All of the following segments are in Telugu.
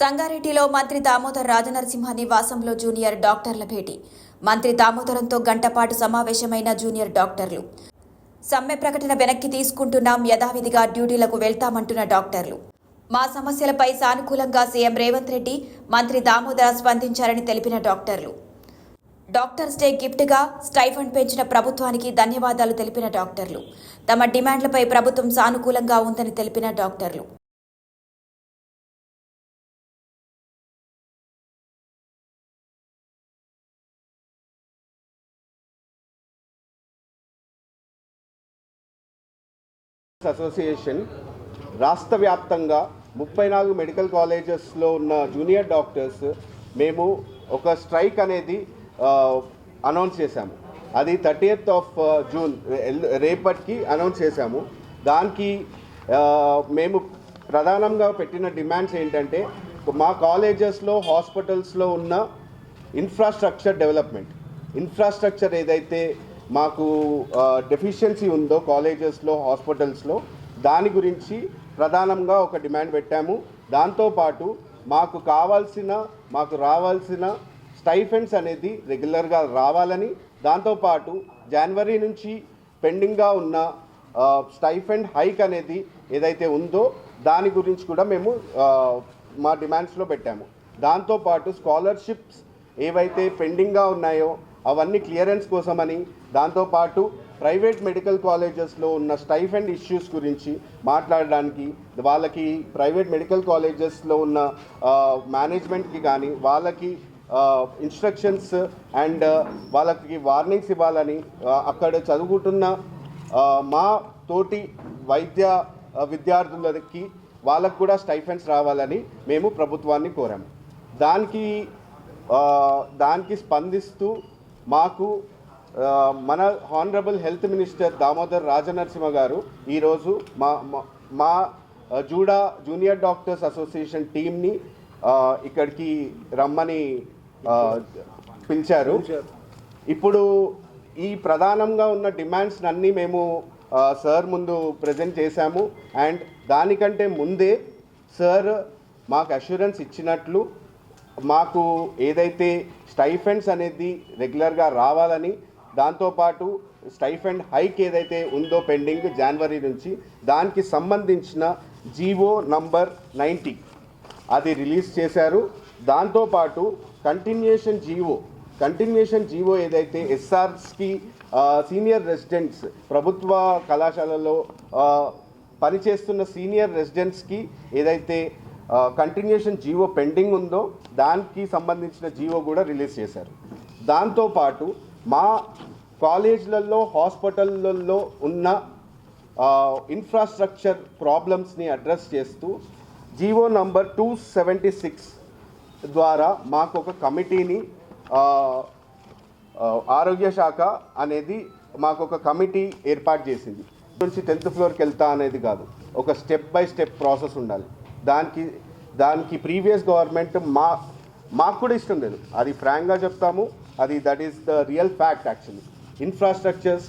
సంగారెడ్డిలో మంత్రి దామోదర్ రాజనరసింహ నివాసంలో జూనియర్ డాక్టర్ల భేటీ మంత్రి దామోదరంతో గంటపాటు సమావేశమైన జూనియర్ డాక్టర్లు సమ్మె ప్రకటన వెనక్కి తీసుకుంటున్నాం యథావిధిగా డ్యూటీలకు వెళ్తామంటున్న డాక్టర్లు మా సమస్యలపై సానుకూలంగా సీఎం రేవంత్ రెడ్డి మంత్రి దామోదర స్పందించారని తెలిపిన డాక్టర్లు డాక్టర్స్ డే గిఫ్ట్గా స్టైఫండ్ పెంచిన ప్రభుత్వానికి ధన్యవాదాలు తెలిపిన డాక్టర్లు తమ డిమాండ్లపై ప్రభుత్వం సానుకూలంగా ఉందని తెలిపిన డాక్టర్లు అసోసియేషన్ రాష్ట్ర వ్యాప్తంగా ముప్పై నాలుగు మెడికల్ కాలేజెస్లో ఉన్న జూనియర్ డాక్టర్స్ మేము ఒక స్ట్రైక్ అనేది అనౌన్స్ చేశాము అది థర్టీ ఎయిత్ ఆఫ్ జూన్ రేపటికి అనౌన్స్ చేశాము దానికి మేము ప్రధానంగా పెట్టిన డిమాండ్స్ ఏంటంటే మా కాలేజెస్లో హాస్పిటల్స్లో ఉన్న ఇన్ఫ్రాస్ట్రక్చర్ డెవలప్మెంట్ ఇన్ఫ్రాస్ట్రక్చర్ ఏదైతే మాకు డెఫిషియన్సీ ఉందో కాలేజెస్లో హాస్పిటల్స్లో దాని గురించి ప్రధానంగా ఒక డిమాండ్ పెట్టాము దాంతోపాటు మాకు కావాల్సిన మాకు రావాల్సిన స్టైఫెండ్స్ అనేది రెగ్యులర్గా రావాలని దాంతోపాటు జనవరి నుంచి పెండింగ్గా ఉన్న స్టైఫెండ్ హైక్ అనేది ఏదైతే ఉందో దాని గురించి కూడా మేము మా డిమాండ్స్లో పెట్టాము దాంతోపాటు స్కాలర్షిప్స్ ఏవైతే పెండింగ్గా ఉన్నాయో అవన్నీ క్లియరెన్స్ కోసమని దాంతోపాటు ప్రైవేట్ మెడికల్ కాలేజెస్లో ఉన్న స్టైఫండ్ ఇష్యూస్ గురించి మాట్లాడడానికి వాళ్ళకి ప్రైవేట్ మెడికల్ కాలేజెస్లో ఉన్న మేనేజ్మెంట్కి కానీ వాళ్ళకి ఇన్స్ట్రక్షన్స్ అండ్ వాళ్ళకి వార్నింగ్స్ ఇవ్వాలని అక్కడ చదువుకుంటున్న మా తోటి వైద్య విద్యార్థులకి వాళ్ళకు కూడా స్టైఫెన్స్ రావాలని మేము ప్రభుత్వాన్ని కోరాము దానికి దానికి స్పందిస్తూ మాకు మన honourable health minister Damodar Rajanarasimha గారు ఈరోజు మా మా జూడా జూనియర్ డాక్టర్స్ అసోసియేషన్ టీమ్ని ఇక్కడికి రమ్మని పిలిచారు ఇప్పుడు ఈ ప్రధానంగా ఉన్న డిమాండ్స్ అన్నీ మేము సార్ ముందు ప్రజెంట్ చేశాము అండ్ దానికంటే ముందే సార్ మాకు అష్యూరెన్స్ ఇచ్చినట్లు మాకు ఏదైతే స్టైఫెండ్స్ అనేది రెగ్యులర్గా రావాలని దాంతోపాటు స్టైఫెండ్ హైక్ ఏదైతే ఉందో పెండింగ్ జనవరి నుంచి దానికి సంబంధించిన జీవో నంబర్ నైంటీ అది రిలీజ్ చేశారు దాంతోపాటు కంటిన్యూషన్ జీవో కంటిన్యూషన్ జీవో ఏదైతే ఎస్ఆర్స్కి సీనియర్ రెసిడెంట్స్ ప్రభుత్వ కళాశాలలో పనిచేస్తున్న సీనియర్ రెసిడెంట్స్కి ఏదైతే కంటిన్యూషన్ జీవో పెండింగ్ ఉందో దానికి సంబంధించిన జీవో కూడా రిలీజ్ చేశారు దాంతోపాటు మా కాలేజీలలో హాస్పిటల్లో ఉన్న ఇన్ఫ్రాస్ట్రక్చర్ ప్రాబ్లమ్స్ని అడ్రస్ చేస్తూ GO number two seventy six ద్వారా మాకు ఒక కమిటీని ఆరోగ్య శాఖ అనేది మాకు ఒక కమిటీ ఏర్పాటు చేసింది నుంచి టెన్త్ ఫ్లోర్కి వెళ్తా అనేది కాదు ఒక స్టెప్ బై స్టెప్ ప్రాసెస్ ఉండాలి దానికి దానికి ప్రీవియస్ గవర్నమెంట్ మా మాకు కూడా ఇష్టం లేదు అది ఫ్రాంక్గా చెప్తాము అది that is the real fact actually infrastructures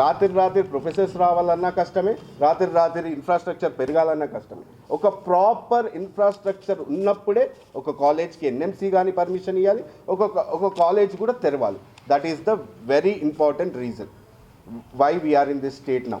రాత్రి రాత్రి ప్రొఫెసర్స్ రావాలన్నా కష్టమే రాత్రి రాత్రి ఇన్ఫ్రాస్ట్రక్చర్ పెరగాలన్నా కష్టమే ఒక ప్రాపర్ ఇన్ఫ్రాస్ట్రక్చర్ ఉన్నప్పుడే ఒక కాలేజ్కి ఎన్ఎంసీ కానీ పర్మిషన్ ఇవ్వాలి ఒక ఒక కాలేజ్ కూడా తెరవాలి that is the very important reason why we are in this state now